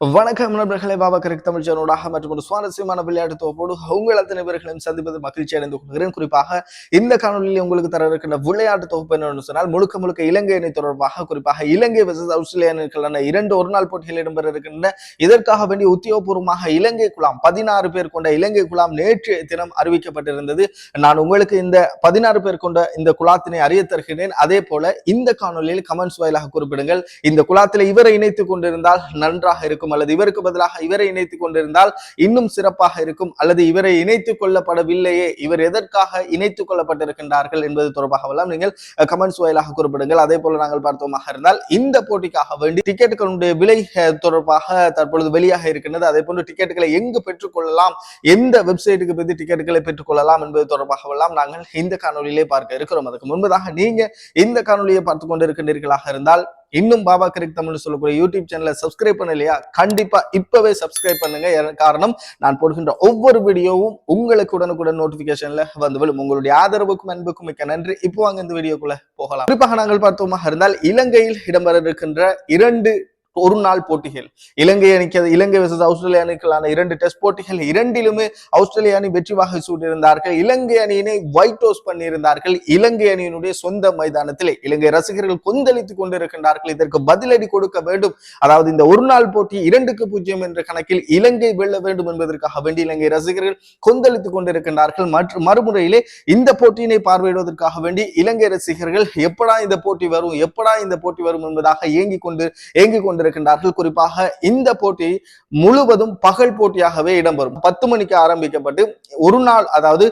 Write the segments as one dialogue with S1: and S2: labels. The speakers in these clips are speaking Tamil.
S1: வணக்கம் நண்பர்களே பாபா கரெக்ட் தமிழ் சேனலோடாக மற்றும் ஒரு சுவாரஸ்யமான விளையாட்டு தொகுப்போடு உங்கள் அத்தனை பேர்களையும் சந்திப்பது மகிழ்ச்சி அடைந்து கொள்கிறேன். குறிப்பாக இந்த காணொலியில் உங்களுக்கு தர இருக்கின்ற விளையாட்டு தொகுப்பு என்னன்னு சொன்னால் முழுக்க முழுக்க இலங்கை அணி தொடர்பாக குறிப்பாக இலங்கை வெர்சஸ் ஆஸ்திரேலியா அணிகளுக்கான இரண்டு ஒரு நாள் போட்டிகள் இடம்பெற இருக்கின்றன. இதற்காக வேண்டி உத்தியோகபூர்வமாக இலங்கை குழாம் பதினாறு பேர் கொண்ட இலங்கை குழாம் நேற்று தினம் அறிவிக்கப்பட்டிருந்தது. நான் உங்களுக்கு இந்த பதினாறு பேர் கொண்ட இந்த குழாத்தினை அறிய தருகிறேன். அதே போல இந்த காணொலியில் கமெண்ட்ஸ் வாயிலாக குறிப்பிடுங்கள். இந்த குழாத்தில் இவரை இணைத்துக் கொண்டிருந்தால் நன்றாக இருக்கும். அல்லது இவருக்கு பதிலாக இவரை இணைத்துக் கொண்டிருந்தால் இன்னும் சிறப்பாக இருக்கும் அல்லது இவரை இணைத்துக் கொள்ளப்படவில்லையே இவர் எதற்காக இணைத்துக் கொள்ளப்பட்டிருக்கின்றார்கள் என்பது தொடர்பாகவெல்லாம் நீங்கள் கமெண்ட்ஸ் வாயிலாக குறிப்பிடுங்கள். அதே போல நாங்கள் பார்த்தோமாக இருந்தால் இந்த போட்டிக்காக வேண்டி டிக்கெட்டுகளுடைய விலை தொடர்பாக தற்பொழுது வெளியாக இருக்கின்றது. அதே போன்று டிக்கெட்டுகளை எங்கு பெற்றுக்கொள்ளலாம் எந்த வெப்சைட்டுக்கு பற்றி டிக்கெட்டுகளை பெற்றுக்கொள்ளலாம் என்பது தொடர்பாகவெல்லாம் நாங்கள் இந்த காணொலியிலே பார்க்க இருக்கிறோம். அதுக்கு முன்பதாக நீங்க இந்த காணொலியை பார்த்து கொண்டிருக்கின்றீர்களாக இருந்தால் இன்னும் பாபா கிரிக் தமிழ் சொல்லக்கூடிய யூடியூப் சேனலை சப்ஸ்கிரைப் பண்ணலையா? கண்டிப்பா இப்பவே சப்ஸ்கிரைப் பண்ணுங்க. காரணம்? நான் போடுகின்ற ஒவ்வொரு வீடியோவும் உங்களுக்கு உடனுக்குடன் நோட்டிபிகேஷன்ல வந்து விழும். உங்களுடைய ஆதரவுக்கும் அன்புக்கும் மிக்க நன்றி. இப்போ வாங்க இந்த வீடியோக்குள்ள போகலாம். குறிப்பாக நாங்கள் பார்த்தோமாக இருந்தால் இலங்கையில் இடம்பெற இருக்கின்ற இரண்டு ஒரு நாள் போட்டிகள். இலங்கை அணிக்கு இலங்கை versus ஆஸ்திரேலிய அணிக்களான இரண்டு டெஸ்ட் போட்டிகள். இரண்டிலுமே ஆஸ்திரேலிய அணி வெற்றி வாகை சூட்டியிருந்தார்கள். இலங்கை அணியினை ஒயிட் ஹவுஸ் பண்ணியிருந்தார்கள். இலங்கை அணியினுடைய சொந்த மைதானத்திலே. இலங்கை ரசிகர்கள் கொந்தளித்துக் கொண்டிருக்கின்றார்கள். இதற்கு பதிலடி கொடுக்க வேண்டும். அதாவது இந்த ஒரு நாள் போட்டி இரண்டுக்கு பூஜ்ஜியம் என்ற கணக்கில் இலங்கை வெல்ல வேண்டும் என்பதற்காக வேண்டி இலங்கை ரசிகர்கள் கொந்தளித்துக் கொண்டிருக்கின்றார்கள். மற்றும் மறுமுறையிலே இந்த போட்டியினை பார்வையிடுவதற்காக வேண்டி இலங்கை ரசிகர்கள் எப்படா இந்த போட்டி வரும் எப்படா இந்த போட்டி வரும் என்பதாக ஏங்கிக் கொண்டு ஏங்கிக் கொண்டு கொண்டிருக்கின்றார்கள் குறிப்பாக இந்த போட்டி முழுவதும் பகல் போட்டியாகவே இடம்பெறும். பத்து மணிக்கு ஆரம்பிக்கப்பட்டு ஒரு நாள் அதாவது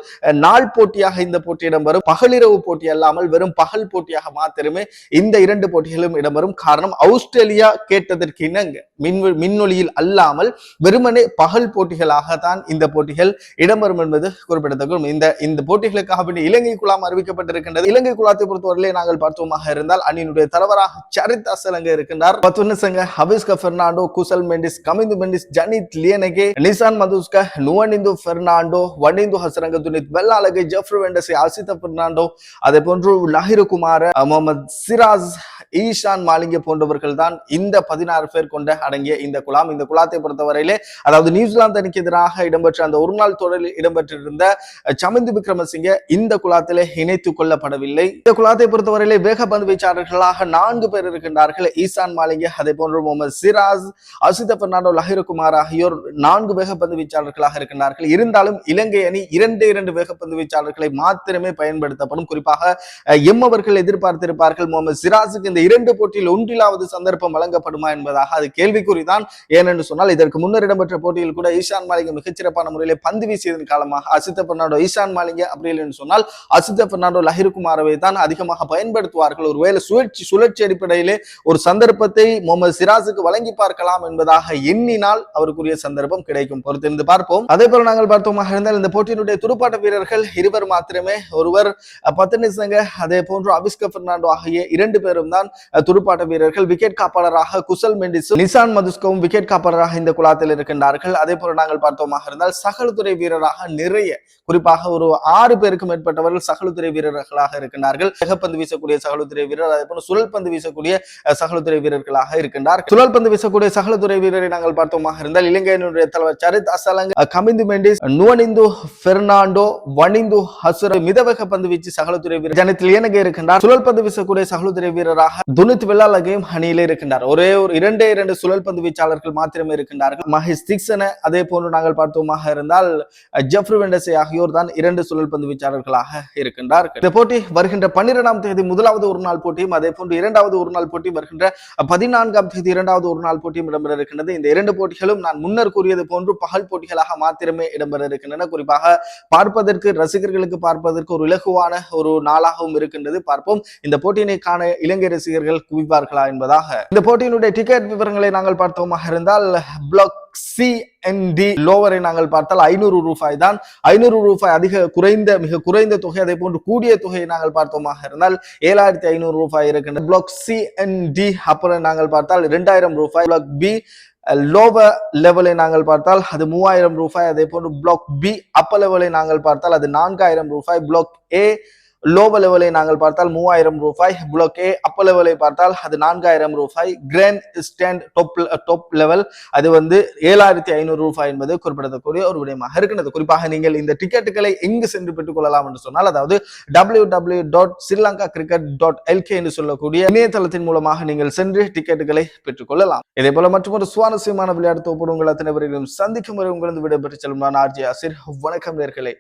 S1: நாள் போட்டியாக இந்த போட்டி இடம்பெறும். பகலிரவு போட்டி அல்லாமல் வெறும் பகல் போட்டியாக மாத்திரமே இந்த இரண்டு போட்டிகளும் இடம்பெறும். காரணம் ஆஸ்திரேலியா கேட்டதற்கு இணங்க மின் மின்னொலியில் அல்லாமல் வெறுமனே பகல் போட்டிகளாகத்தான் இந்த போட்டிகள் இடம்பெறும் என்பது குறிப்பிடத்தக்கும் இந்த இந்த போட்டிகளுக்காக வேண்டிய இலங்கை குழாம் அறிவிக்கப்பட்டிருக்கின்றது. இலங்கை குழாத்தை பொறுத்தவரையிலே நாங்கள் பார்த்தோமாக இருந்தால் அணியினுடைய தலைவராக சரித் அசலங்க இருக்கின்றார். பத்துனசங்க ஹபிஸ்க பெர்னாண்டோ குசல் மெண்டிஸ் கமிந்து மெண்டிஸ் ஜனித் லியனகே நிசான் மதுஸ்க நுவனிந்து பெர்னாண்டோ வனிந்து ஹசரங்க துனித் வெள்ளாலகை ஜெஃப்ரு வெண்டசி அசித பெர்னாண்டோ அதே போன்று லஹிரு குமார முகமது சிராஸ் ஈஷான் மாலிங்க போன்றவர்கள் தான் இந்த பதினாறு பேர் கொண்ட அடங்கிய இந்த குழாம் இந்த குழாத்தை பொறுத்தவரையிலே அதாவது நியூசிலாந்து அணிக்கு எதிராக இடம்பெற்ற அந்த ஒரு நாள் தொடரில் இடம்பெற்றிருந்த அஹ், சமிந்து விக்ரமசிங்க இந்த குழாத்திலே இணைத்துக் கொள்ளப்படவில்லை. இந்த குழாத்தை பொறுத்தவரையிலே வேகப்பந்து வீச்சாளர்களாக நான்கு பேர் இருக்கின்றார்கள். ஈசான் மாலிங்க அதே போன்று முகமது சிராஸ் அசித பெர்னாண்டோ லஹிரகுமார் ஆகியோர் நான்கு வேகப்பந்து வீச்சாளர்களாக இருக்கின்றார்கள். இருந்தாலும் இலங்கை அணி இரண்டு இரண்டு வேகப்பந்து வீச்சாளர்களை மாத்திரமே பயன்படுத்தப்படும். குறிப்பாக எம் அவர்கள் எதிர்பார்த்திருப்பார்கள். முகமது சிராஸுக்கு இந்த இரண்டு போட்டியில் ஒன்றிலாவது சந்தர்ப்பம் வழங்கப்படுமா என்பதாக அது கேள்விக்குறிதான். ஏனென்று சொன்னால் இதற்கு முன்னர் இடம்பெற்ற போட்டியில் கூட ஈஷான் மாலிங்க மிகச்சிறப்பான முறையிலே பந்து வீசியதன் காலமாக அசித்த பெர்னாண்டோ ஈஷான் மாலிங்க அப்படி என்று சொன்னால் அசித்த பெர்னாண்டோ லஹிருகுமாரவை தான் அதிகமாக பயன்படுத்துவார்கள். ஒருவேளை சுழற்சி சுழற்சி அடிப்படையிலே ஒரு சந்தர்ப்பத்தை முகமது சிராசுக்கு வழங்கி பார்க்கலாம் என்பதாக எண்ணினால் அவருக்குரிய சந்தர்ப்பம் கிடைக்கும். பொறுத்திருந்து பார்ப்போம். அதே போல நாங்கள் பார்த்தோமாக இருந்தால் இந்த போட்டியினுடைய துடுப்பாட்ட வீரர்கள் இருவர் மாத்திரமே. ஒருவர் பத்து நிசங்க அதே போன்று அபிஸ்க பெர்னாண்டோ ஆகிய இரண்டு பேரும் தான் தான் துடுப்பாட்ட வீரர்கள் விக்கெட் காப்பாளராக குசல் மெண்டிஸும் நிசான் மதுஸ்கவும் விக்கெட் காப்பாளராக இந்த குழாத்தில் இருக்கின்றார்கள். அதே போல நாங்கள் பார்த்தோமாக இருந்தால் சகலத்துறை வீரராக நிறைய குறிப்பாக ஒரு ஆறு பேருக்கு மேற்பட்டவர்கள் சகலுத்துறை வீரர்களாக இருக்கின்றார்கள். வேகப்பந்து வீசக்கூடிய சகலுத்துறை வீரர் அதே போல சுழல் பந்து வீசக்கூடிய அஹ், சகலுத்துறை வீரர்களாக இருக்கின்றார் சுழல் பந்து வீசக்கூடிய சகலத்துறை வீரரை நாங்கள் பார்த்தோமாக இருந்தால் இலங்கையினுடைய தலைவர் சரித் அசலங்க கமிந்து மெண்டிஸ் நுவனிந்து பெர்னாண்டோ வனிந்து ஹசுர மிதவக பந்து வீச்சு சகலத்துறை வீரர் ஜனத்தில் இயனக இருக்கின்றார் சுழல் பந்து வீசக்கூடிய சகலுத்துறை வீரராக துனித் வெள்ளாலகையும் அணியிலே இருக்கின்றார். ஒரே ஒரு இரண்டே இரண்டு சுழல் பந்து வீச்சாளர்கள் மாத்திரமே இருக்கின்றார்கள். மஹேஷ் திக்சன அதே போன்று நாங்கள் பார்த்தோமாக இருந்தால் ஜெஃப்ரி வெண்டசே ஆகியோர் தான் இரண்டு சுழல் பந்து வீச்சாளர்களாக இருக்கின்றார்கள். இந்த போட்டி வருகின்ற பன்னிரெண்டாம் தேதி முதலாவது ஒரு நாள் போட்டியும் அதே போன்று இரண்டாவது ஒரு நாள் போட்டி வருகின்ற பதினான்காம் தேதி இரண்டாவது ஒரு நாள் போட்டியும் இடம்பெற இருக்கின்றது. இந்த இரண்டு போட்டிகளும் நான் முன்னர் கூறியது போன்று பகல் போட்டிகளாக மாத்திரமே இடம்பெற இருக்கின்றன. குறிப்பாக பார்ப்பதற்கு ரசிகர்களுக்கு பார்ப்பதற்கு ஒரு இலகுவான ஒரு நாளாகவும் இருக்கின்றது. பார்ப்போம். இந்த போட்டியினை காண இலங்கை ரசிகர்கள் குவிப்பார்களா என்பதாக. இந்த போட்டியினுடைய டிக்கெட் விவரங்களை நாங்கள் பார்த்தோமாக இருந்தால் பிளாக் சி டி லோவரை நாங்கள் பார்த்தால் ஐநூறு ரூபாய் தான். ஐநூறு ரூபாய் அதிக குறைந்த மிக குறைந்த தொகை அதே போன்று கூடிய தொகையை நாங்கள் பார்த்தோமாக இருந்தால் ஏழாயிரத்தி ஐநூறு ரூபாய் இருக்கின்ற பிளாக் சி டி அப்புறம் நாங்கள் பார்த்தால் இரண்டாயிரம் ரூபாய். பிளாக் பி லோவர் லெவலை நாங்கள் பார்த்தால் அது மூவாயிரம் ரூபாய். அதே போன்று பிளாக் பி அப்ப லெவலை நாங்கள் பார்த்தால் அது நான்காயிரம் ரூபாய். பிளாக் ஏ லோவ லெவலை நாங்கள் பார்த்தால் மூவாயிரம் ரூபாய் புளோக்கே அப்ப லெவலை பார்த்தால் அது நான்காயிரம் ரூபாய். Grand stand top top level அது வந்து ஏழாயிரத்தி ஐநூறு ரூபாய் என்பது குறிப்பிடத்தக்கூடிய ஒரு விடயமாக இருக்கிறது. குறிப்பாக நீங்கள் இந்த டிக்கெட்டுகளை எங்கு சென்று பெற்றுக் கொள்ளலாம் என்று சொன்னால் அதாவது W W dot Sri Lanka cricket dot LK என்று சொல்லக்கூடிய இணையதளத்தின் மூலமாக நீங்கள் சென்று டிக்கெட்டுகளை பெற்றுக் கொள்ளலாம். இதே போல மற்றொரு சுவாரஸ்யமான விளையாட்டு தொகுப்பு உங்கள் அத்தனை பேரையும் சந்திக்கும் வரை உங்களது விடைபெற்று செல்லும் நான் ஆர்ஜி ஆசிர். வணக்கம் நேர்களை.